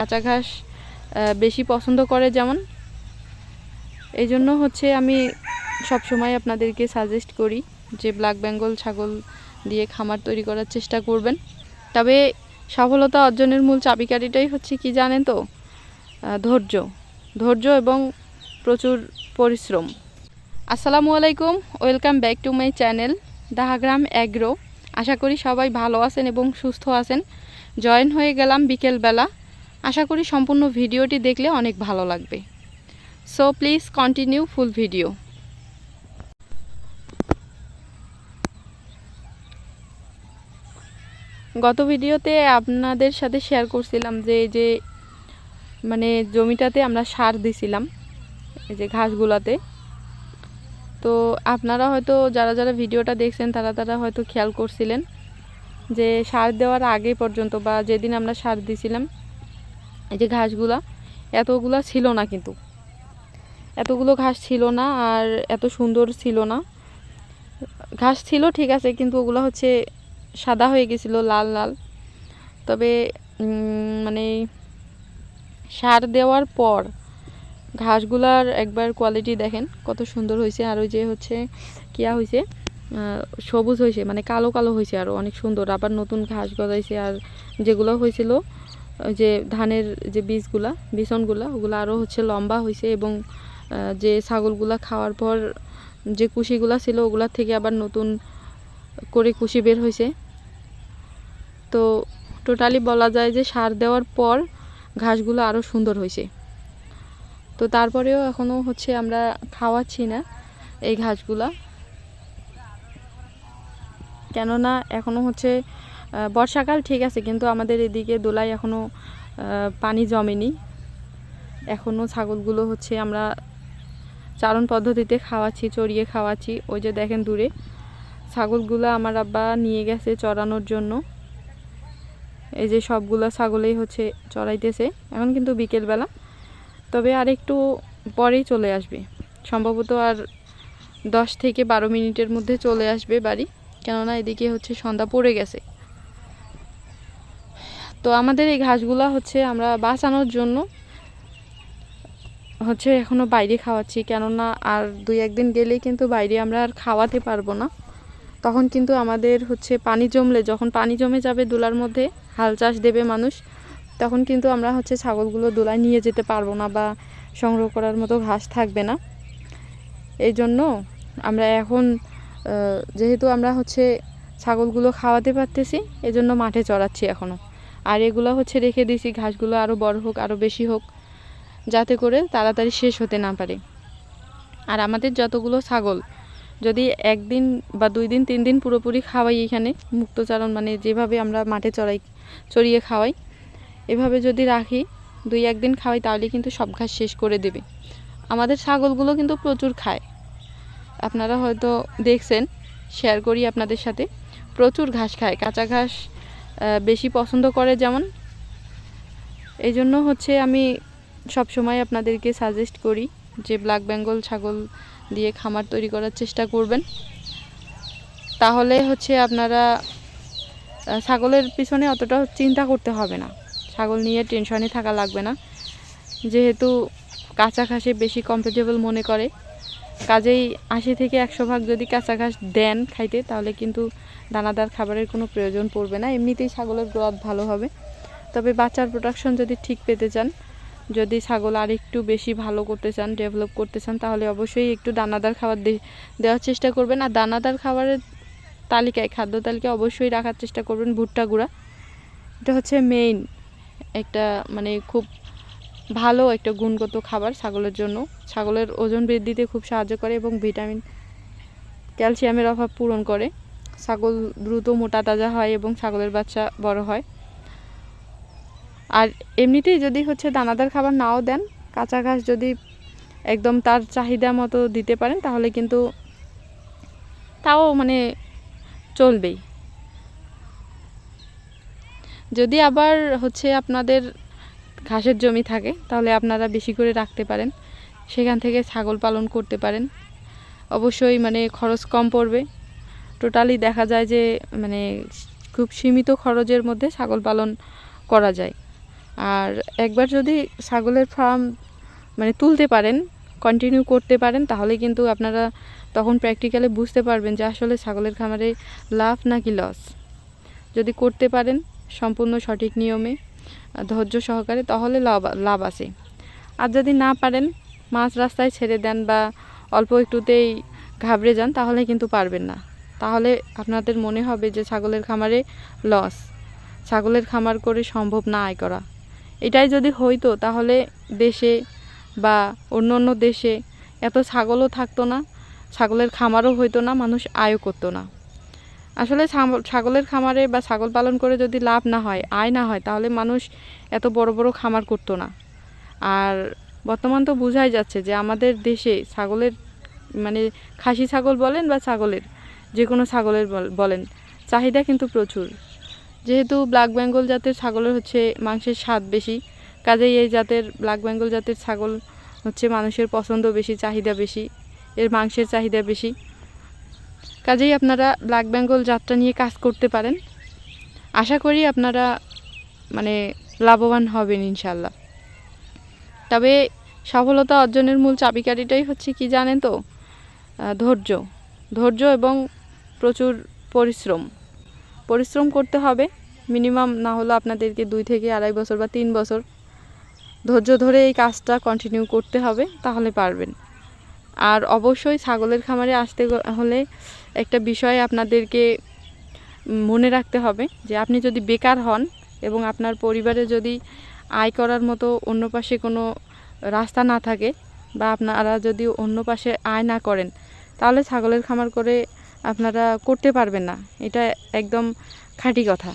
কাঁচা ঘাস বেশি পছন্দ করে যেমন। এই জন্য হচ্ছে আমি সব সময় আপনাদেরকে সাজেস্ট করি যে ব্ল্যাক বেঙ্গল ছাগল দিয়ে খামার তৈরি করার চেষ্টা করবেন। তবে সফলতা অর্জনের মূল চাবিকাঠিটাই হচ্ছে কি জানেন তো? ধৈর্য। ধৈর্য এবং প্রচুর পরিশ্রম। আসসালামু আলাইকুম, welcome back to my channel Dahagram agro. আশা করি সবাই ভালো আছেন এবং সুস্থ আছেন। জয়েন হয়ে গেলাম বিকেলবেলা। আশা করি সম্পূর্ণ ভিডিওটি দেখলে অনেক ভালো লাগবে। So please continue full video গত ভিডিওতে আপনাদের সাথে শেয়ার করছিলাম যে যে মানে জমিটাতে আমরা সার দিছিলাম, এই যে ঘাসগুলাতে। তো আপনারা হয়তো, যারা যারা ভিডিওটা দেখছেন, তারা তারা হয়তো খেয়াল করছিলেন যে, সার দেওয়ার আগে পর্যন্ত বা যেদিন আমরা সার দিছিলাম এই যে ঘাসগুলা, এতগুলা ছিল না কিন্তু। এতগুলো ঘাস ছিল না আর এত সুন্দর ছিল না। ঘাস ছিল, ঠিক আছে, কিন্তু ওগুলো হচ্ছে সাদা হয়ে গেছিল, লাল লাল। তবে মানে সার দেওয়ার পর ঘাসগুলার একবার কোয়ালিটি দেখেন কত সুন্দর হয়েছে। আর ওই যে হচ্ছে কিয়া হয়েছে সবুজ হয়েছে মানে কালো কালো হয়েছে আরও অনেক সুন্দর। আবার নতুন ঘাস গজাইছে আর যেগুলো হয়েছিল ওই যে ধানের যে বীজগুলা বিছনগুলা ওগুলো আরও হচ্ছে লম্বা হয়েছে এবং যে ছাগলগুলা খাওয়ার পর যে কুশিগুলা ছিল ওগুলার থেকে আবার নতুন করে কুশি বের হয়েছে তো টোটালি বলা যায় যে সার দেওয়ার পর ঘাসগুলো আরও সুন্দর হয়েছে তো তারপরেও এখনও হচ্ছে আমরা খাওয়াচ্ছি না এই ঘাসগুলা। কেননা এখনও হচ্ছে বর্ষাকাল ঠিক আছে, কিন্তু আমাদের এদিকে দোলায় এখনও পানি জমেনি। এখনও ছাগলগুলো হচ্ছে আমরা চারণ পদ্ধতিতে খাওয়াচ্ছি, চড়িয়ে খাওয়াচ্ছি। ওই যে দেখেন দূরে, ছাগলগুলো আমার আব্বা নিয়ে গেছে চড়ানোর জন্য। এই যে সবগুলো ছাগলেই হচ্ছে চড়াইতেছে, এখন কিন্তু বিকেলবেলা। তবে আর একটু পরেই চলে আসবে। সম্ভবত আর দশ থেকে বারো মিনিটের মধ্যে চলে আসবে বাড়ি। কেননা এদিকে হচ্ছে সন্ধ্যা পড়ে গেছে। তো আমাদের এই ঘাসগুলা হচ্ছে আমরা বাঁচানোর জন্য হচ্ছে এখনও বাইরে খাওয়াচ্ছি। কেননা আর দুই একদিন গেলেই কিন্তু বাইরে আমরা আর খাওয়াতে পারব না। তখন কিন্তু আমাদের হচ্ছে পানি জমলে, যখন পানি জমে যাবে দুলার মধ্যে হাল চাষ দেবে মানুষ, তখন কিন্তু আমরা হচ্ছে ছাগলগুলো দোলায় নিয়ে যেতে পারব না বা সংগ্রহ করার মতো ঘাস থাকবে না। এই জন্য আমরা এখন যেহেতু আমরা হচ্ছে ছাগলগুলো খাওয়াতে পারতেছি, এজন্য মাঠে চড়াচ্ছি এখনও আর এগুলো হচ্ছে রেখে দিয়েছি, ঘাসগুলো আরও বড় হোক আরও বেশি হোক, যাতে করে তাড়াতাড়ি শেষ হতে না পারে। আর আমাদের যতগুলো ছাগল, যদি একদিন বা দুই দিন, তিন দিন পুরোপুরি খাওয়াই এখানে, মুক্তচারণ মানে যেভাবে আমরা মাঠে চড়াই, চড়িয়ে খাওয়াই, এভাবে যদি রাখি, দুই একদিন খাওয়াই, তাহলে কিন্তু সব ঘাস শেষ করে দেবে। আমাদের ছাগলগুলো কিন্তু প্রচুর খায়। আপনারা হয়তো দেখছেন শেয়ার করি আপনাদের সাথে, প্রচুর ঘাস খায়, কাঁচা ঘাস বেশি পছন্দ করে যেমন। এই জন্য হচ্ছে আমি সব সময় আপনাদেরকে সাজেস্ট করি যে ব্ল্যাক বেঙ্গল ছাগল দিয়ে খামার তৈরি করার চেষ্টা করবেন। তাহলে হচ্ছে আপনারা ছাগলের পিছনে অতটা চিন্তা করতে হবে না। ছাগল নিয়ে টেনশনে থাকা লাগবে না। যেহেতু কাঁচা ঘাসে বেশি কমফোর্টেবল মনে করে। কাজেই আশি থেকে একশো ভাগ যদি কাঁচা ঘাস দেন খাইতে, তাহলে কিন্তু দানাদার খাবারের কোনো প্রয়োজন পড়বে না। এমনিতেই ছাগলের গ্রোথ ভালো হবে। তবে বাচ্চার প্রোডাকশন যদি ঠিক পেতে চান, যদি ছাগল আর একটু বেশি ভালো করতে চান ডেভেলপ করতে চান, তাহলে অবশ্যই একটু দানাদার খাবার দেওয়ার চেষ্টা করবেন। আর দানাদার খাবারের তালিকায়, খাদ্য তালিকায় অবশ্যই রাখার চেষ্টা করবেন ভুট্টা গুঁড়া। এটা হচ্ছে মেইন একটা মানে খুব ভালো একটা গুণগত খাবার ছাগলের জন্য। ছাগলের ওজন বৃদ্ধিতে খুব সাহায্য করে এবং ভিটামিন, ক্যালসিয়ামের অভাব পূরণ করে। ছাগল দ্রুত মোটা তাজা হয় এবং ছাগলের বাচ্চা বড় হয়। আর এমনিতেই যদি হচ্ছে দানাদার খাবার নাও দেন, কাঁচা ঘাস যদি একদম তার চাহিদা মতো দিতে পারেন, তাহলে কিন্তু তাও মানে চলবেই। যদি আবার হচ্ছে আপনাদের ঘাসের জমি থাকে, তাহলে আপনারা বেশি করে রাখতে পারেন। সেখান থেকে ছাগল পালন করতে পারেন। অবশ্যই মানে খরচ কম পড়বে। টোটালি দেখা যায় যে মানে খুব সীমিত খরচের মধ্যে ছাগল পালন করা যায়। আর একবার যদি ছাগলের ফার্ম মানে তুলতে পারেন কন্টিনিউ করতে পারেন, তাহলে কিন্তু আপনারা তখন প্র্যাকটিক্যালি বুঝতে পারবেন যে আসলে ছাগলের খামারে লাভ নাকি লস যদি করতে পারেন, সম্পূর্ণ সঠিক নিয়মে। ধৈর্য সহকারে, তাহলে লাভ লাভ আছে। আর যদি না পারেন, মাঝ রাস্তায় ছেড়ে দেন বা অল্প একটুতেই ঘাবড়ে যান, তাহলে কিন্তু পারবেন না। তাহলে আপনাদের মনে হবে যে ছাগলের খামারে লস ছাগলের খামার করে সম্ভব না আয় করা। এটাই যদি হইতো তাহলে দেশে বা অন্য অন্য দেশে এত ছাগলও থাকতো না, ছাগলের খামারও হইতো না, মানুষ আয়ও করতো না। আসলে ছাগলের খামারে বা ছাগল পালন করে যদি লাভ না হয়, আয় না হয়, তাহলে মানুষ এত বড় বড় খামার করতো না। আর বর্তমান তো বোঝাই যাচ্ছে যে আমাদের দেশে ছাগলের মানে খাসি ছাগল বলেন বা ছাগলের যে কোনো ছাগলের বল- বলেন, চাহিদা কিন্তু প্রচুর। যেহেতু ব্ল্যাক বেঙ্গল জাতের ছাগলের হচ্ছে মাংসের স্বাদ বেশি, কাজেই এই জাতের ব্ল্যাক বেঙ্গল জাতের ছাগল হচ্ছে মানুষের পছন্দ বেশি, চাহিদা বেশি, এর মাংসের চাহিদা বেশি। কাজেই আপনারা ব্ল্যাক বেঙ্গল জাতটা নিয়ে কাজ করতে পারেন। আশা করি আপনারা মানে লাভবান হবেন ইনশাল্লাহ তবে সফলতা অর্জনের মূল চাবিকাঠিটাই হচ্ছে কি জানেন তো? ধৈর্য। ধৈর্য এবং প্রচুর পরিশ্রম। পরিশ্রম করতে হবে। মিনিমাম না হলো আপনাদেরকে দুই থেকে আড়াই বছর বা তিন বছর ধৈর্য ধরে এই কাজটা কন্টিনিউ করতে হবে, তাহলে পারবেন। আর অবশ্যই ছাগলের খামারে আসতে হলে একটা বিষয় আপনাদেরকে মনে রাখতে হবে যে আপনি যদি বেকার হন এবং আপনার পরিবারে যদি আয় করার মতো অন্য পাশে কোনো রাস্তা না থাকে বা আপনারা যদি অন্য পাশে আয় না করেন, তাহলে ছাগলের খামার করে আপনারা করতে পারবেন না। এটা একদম খাঁটি কথা।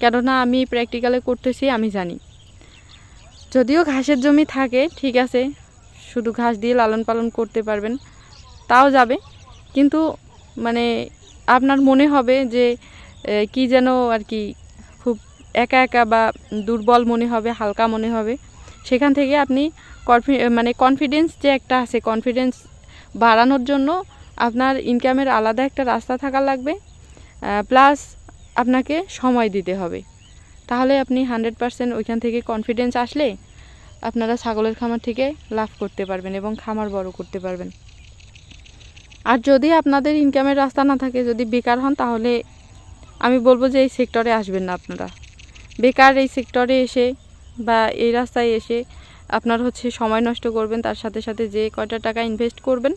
কেননা আমি প্র্যাকটিক্যালে করতেছি, আমি জানি। যদিও ঘাসের জমি থাকে, ঠিক আছে শুধু ঘাস দিয়ে লালন পালন করতে পারবেন, তাও যাবে। কিন্তু মানে আপনার মনে হবে যে কি যেন আর কি খুব একা একা বা দুর্বল মনে হবে, হালকা মনে হবে। সেখান থেকে আপনি কনফি মানে কনফিডেন্স যে একটা আছে কনফিডেন্স বাড়ানোর জন্য আপনার ইনকামের আলাদা একটা রাস্তা থাকা লাগবে। প্লাস আপনাকে সময় দিতে হবে। তাহলে আপনি হান্ড্রেড পারসেন্ট ওইখান থেকে কনফিডেন্স আসলে আপনারা ছাগলের খামার থেকে লাভ করতে পারবেন এবং খামার বড় করতে পারবেন। আর যদি আপনাদের ইনকামের রাস্তা না থাকে, যদি বেকার হন, তাহলে আমি বলব যে এই সেক্টরে আসবেন না আপনারা। বেকার এই সেক্টরে এসে বা এই রাস্তায় এসে আপনার হচ্ছে সময় নষ্ট করবেন, তার সাথে সাথে যে কয়টা টাকা ইনভেস্ট করবেন,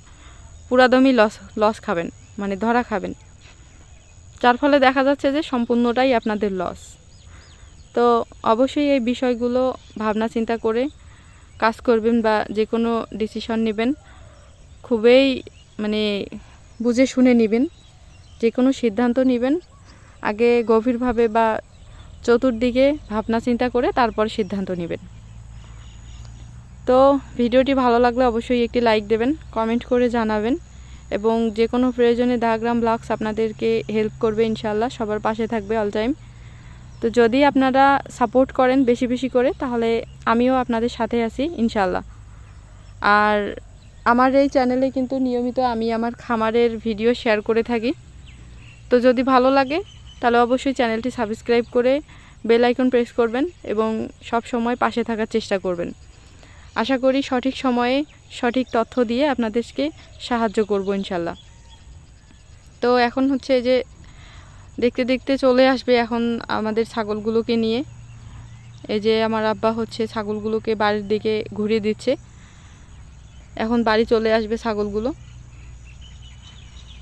পুরাদমই লস লস খাবেন মানে ধরা খাবেন। যার ফলে দেখা যাচ্ছে যে সম্পূর্ণটাই আপনাদের লস তো অবশ্যই এই বিষয়গুলো ভাবনা চিন্তা করে কাজ করবেন বা যে কোনো ডিসিশন নেবেন। খুবই মানে বুঝে শুনে নেবেন, যে কোনো সিদ্ধান্ত নেবেন, আগে গভীরভাবে বা চতুর্দিকে ভাবনা চিন্তা করে তারপর সিদ্ধান্ত নেবেন। তো ভিডিওটি ভালো লাগলে অবশ্যই একটি লাইক দেবেন কমেন্ট করে জানাবেন এবং যে কোনো প্রয়োজনে দাগ্রাম ব্লগস আপনাদেরকে হেল্প করবে ইনশাল্লাহ সবার পাশে থাকবে অল টাইম তো যদি আপনারা সাপোর্ট করেন বেশি বেশি করে, তাহলে আমিও আপনাদের সাথে আছি ইনশাল্লাহ আর আমার এই চ্যানেলে কিন্তু নিয়মিত আমি আমার খামারের ভিডিও শেয়ার করে থাকি। তো যদি ভালো লাগে, তাহলে অবশ্যই চ্যানেলটি সাবস্ক্রাইব করে বেল আইকন প্রেস করবেন এবং সব সময় পাশে থাকার চেষ্টা করবেন। আশা করি সঠিক সময়ে সঠিক তথ্য দিয়ে আপনাদেরকে সাহায্য করব ইনশাল্লাহ তো এখন হচ্ছে যে দেখতে দেখতে চলে আসবে এখন আমাদের ছাগলগুলোকে নিয়ে। এই যে আমার আব্বা হচ্ছে ছাগলগুলোকে বাড়ির দিকে ঘুরিয়ে দিচ্ছে। এখন বাড়ি চলে আসবে ছাগলগুলো।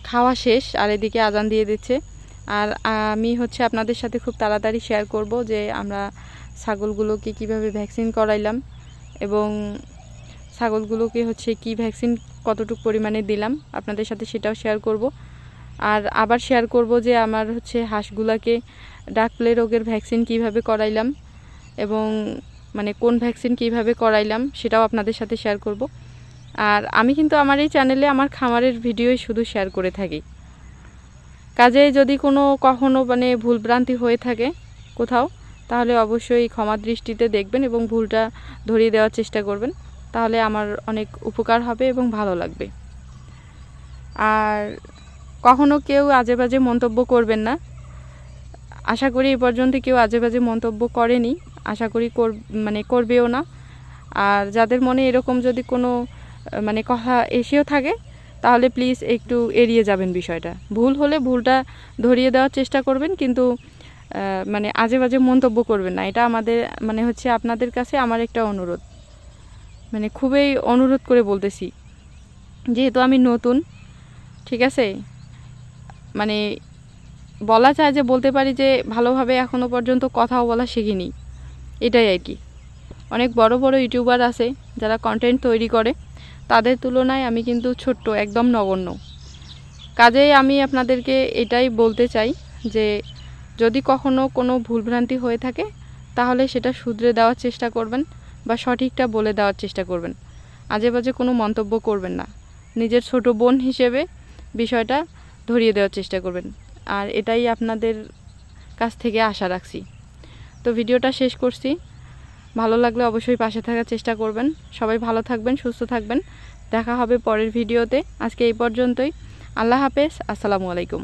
খাওয়া শেষ, আর এদিকে আজান দিয়ে দিচ্ছে। আর আমি হচ্ছে আপনাদের সাথে খুব তাড়াতাড়ি শেয়ার করব যে আমরা ছাগলগুলোকে কীভাবে ভ্যাকসিন করাইলাম এবং ছাগলগুলোকে হচ্ছে কি ভ্যাকসিন কতটুকু পরিমাণে দিলাম। আপনাদের সাথে সেটাও শেয়ার করব। আর আবার শেয়ার করব যে আমার হচ্ছে হাঁসগুলাকে ডাক প্লে রোগের ভ্যাকসিন কীভাবে করাইলাম এবং মানে কোন ভ্যাকসিন কীভাবে করাইলাম সেটাও আপনাদের সাথে শেয়ার করব। আর আমি কিন্তু আমার এই চ্যানেলে আমার খামারের ভিডিওই শুধু শেয়ার করে থাকি। কাজে যদি কোনো কখনো মানে ভুলভ্রান্তি হয়ে থাকে কোথাও, তাহলে অবশ্যই ক্ষমা দৃষ্টিতে দেখবেন এবং ভুলটা ধরিয়ে দেওয়ার চেষ্টা করবেন। তাহলে আমার অনেক উপকার হবে এবং ভালো লাগবে। আর কখনো কেউ আজে বাজে মন্তব্য করবেন না। আশা করি এ পর্যন্ত কেউ আজে বাজে মন্তব্য করেনি। আশা করি কর মানে করবেও না। আর যাদের মনে এরকম যদি কোনো মানে কথা এসেও থাকে, তাহলে প্লিজ একটু এড়িয়ে যাবেন বিষয়টা। ভুল হলে ভুলটা ধরিয়ে দেওয়ার চেষ্টা করবেন, কিন্তু মানে আজে বাজে মন্তব্য করবেন না। এটা আমাদের মানে হচ্ছে আপনাদের কাছে আমার একটা অনুরোধ। মানে খুবই অনুরোধ করে বলতেছি। যেহেতু আমি নতুন, ঠিক আছে? মানে বলা যায় যে বলতে পারি যে ভালোভাবে এখনও পর্যন্ত কথাও বলা শিখিনি। এটাই আর কি। অনেক বড় বড় ইউটিউবার আছে যারা কন্টেন্ট তৈরি করে। তাদের তুলনায় আমি কিন্তু ছোট্ট, একদম নগণ্য। কাজেই আমি আপনাদেরকে এটাই বলতে চাই যে যদি কখনো কোনো ভুলভ্রান্তি হয়ে থাকে, তাহলে সেটা শুধরে দেওয়ার চেষ্টা করবেন বা সঠিকটা বলে দেওয়ার চেষ্টা করবেন। আজে বাজে কোনো মন্তব্য করবেন না। নিজের ছোট বোন হিসেবে বিষয়টা ধরিয়ে দেওয়ার চেষ্টা করবেন। আর এটাই আপনাদের কাছ থেকে আশা রাখছি। তো ভিডিওটা শেষ করছি। ভালো লাগলে অবশ্যই পাশে থাকার চেষ্টা করবেন। সবাই ভালো থাকবেন, সুস্থ থাকবেন। দেখা হবে পরের ভিডিওতে। আজকে এই পর্যন্তই। আল্লাহ হাফেজ। আসসালামু আলাইকুম।